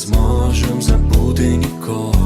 зможем забути нікого.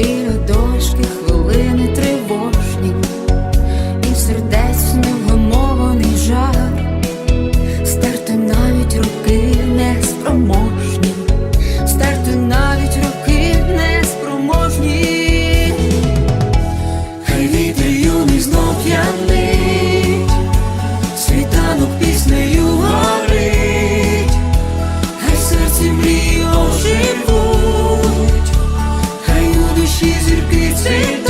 біля дочки хвилини тривожні, і сердець невгомований жар, стерти навіть руки неспроможні, стерти навіть руки неспроможні, хай вітер юний знов п'янить, світанок піснею горить, хай серці мрії оживуть. se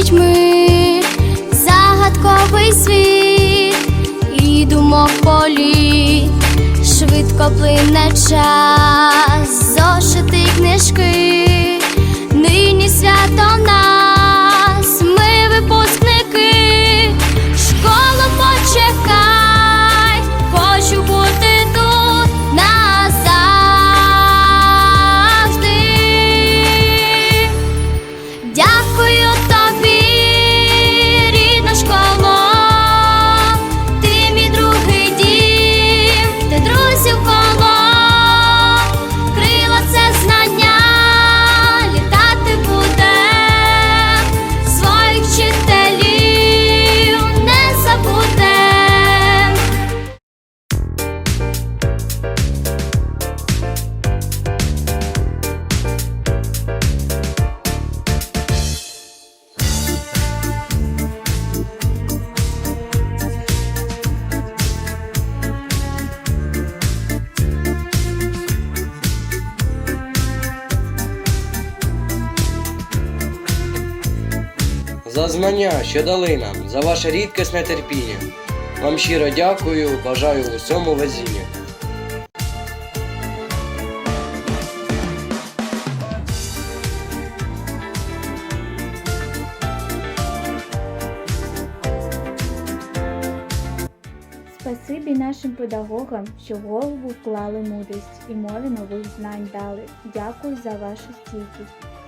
Дітьми, загадковий світ і думок політ, швидко плине час, зошити книжки, нині свято нас, За знання, що дали нам, за ваше рідкісне терпіння. Вам щиро дякую, бажаю усьому везіння. Спасибі нашим педагогам, що голову вклали мудрість і мові нових знань дали. Дякую за вашу стійкість.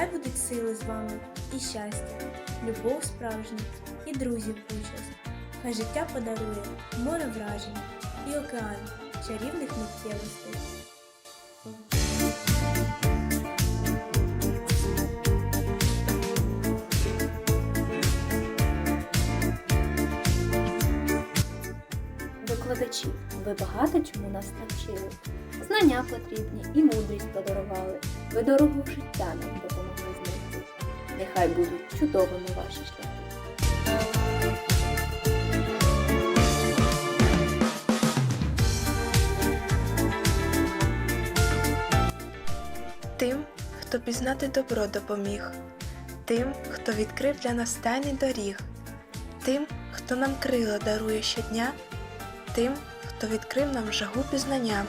Нехай будуть сили з вами і щастя, любов справжня і друзів участь. Хай життя подарує море вражень і океан чарівних миттєвостей. Викладачі, ви багато чому нас навчили. Знання потрібні і мудрість подарували. Ви дорогу життя нам допомогли. Нехай будуть чудовими ваші шляхи. Тим, хто пізнати добро допоміг, тим, хто відкрив для нас тайний доріг, тим, хто нам крила дарує щодня, тим, хто відкрив нам жагу пізнання,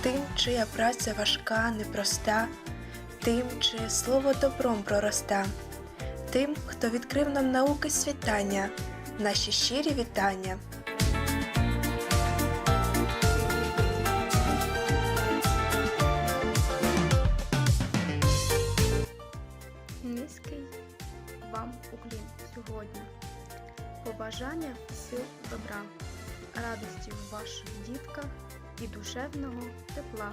тим, чия праця важка, непроста, тим, чиє слово добром пророста, тим, хто відкрив нам науки світання, наші щирі вітання. Низький вам уклін сьогодні. Побажання сил добра, радості в ваших дітках і душевного тепла.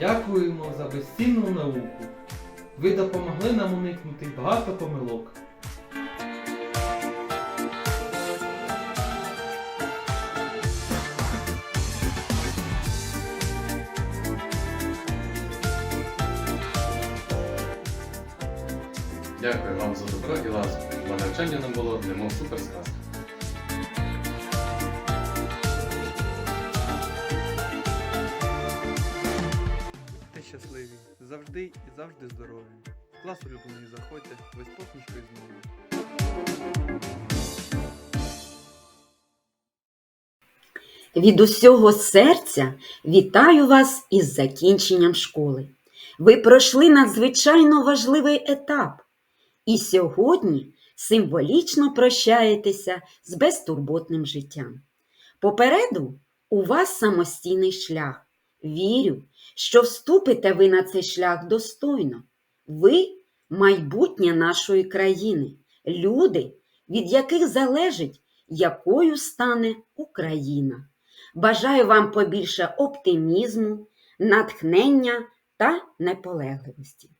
Дякуємо за безцінну науку. Ви допомогли нам уникнути багато помилок. Дякую вам за добро і ласку, бо навчання нам було немов суперсказка. Завжди і завжди здорові. Клас улюблений заходьте, з посмішкою знову. Від усього серця вітаю вас із закінченням школи. Ви пройшли надзвичайно важливий етап, і сьогодні символічно прощаєтеся з безтурботним життям. Попереду у вас самостійний шлях. Вірю, що вступите ви на цей шлях достойно. Ви майбутнє нашої країни, люди, від яких залежить, якою стане Україна. Бажаю вам побільше оптимізму, натхнення та наполегливості.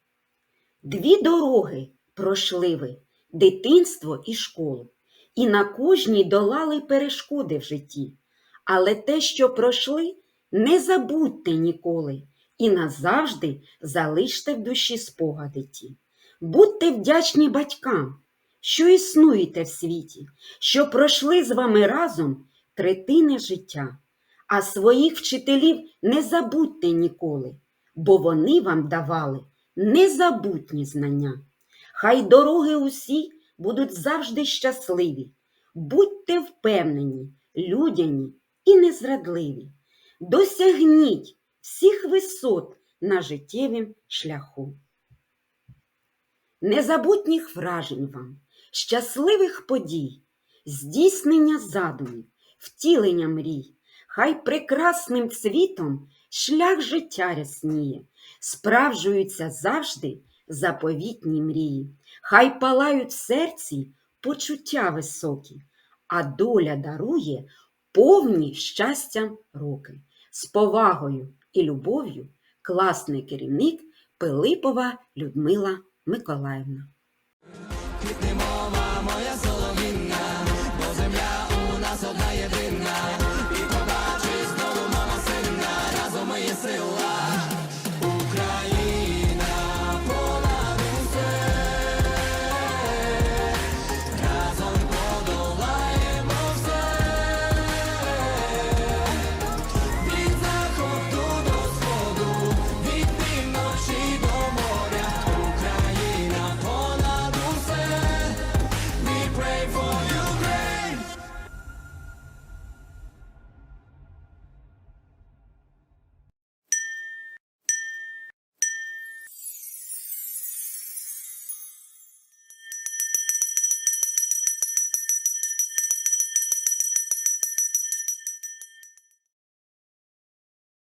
Дві дороги пройшли ви дитинство і школу, і на кожній долали перешкоди в житті. Але те, що пройшли, не забудьте ніколи і назавжди залиште в душі спогади ті. Будьте вдячні батькам, що існуєте в світі, що пройшли з вами разом третини життя. А своїх вчителів не забудьте ніколи, бо вони вам давали незабутні знання. Хай дороги усі будуть завжди щасливі. Будьте впевнені, людяні і незрадливі. Досягніть всіх висот на життєвім шляху. Незабутніх вражень вам, щасливих подій, здійснення задумів, втілення мрій. Хай прекрасним цвітом шлях життя рясніє, справжуються завжди заповітні мрії. Хай палають в серці почуття високі, а доля дарує повні щастям роки. З повагою і любов'ю класний керівник Пилипова Людмила Миколаївна. Моя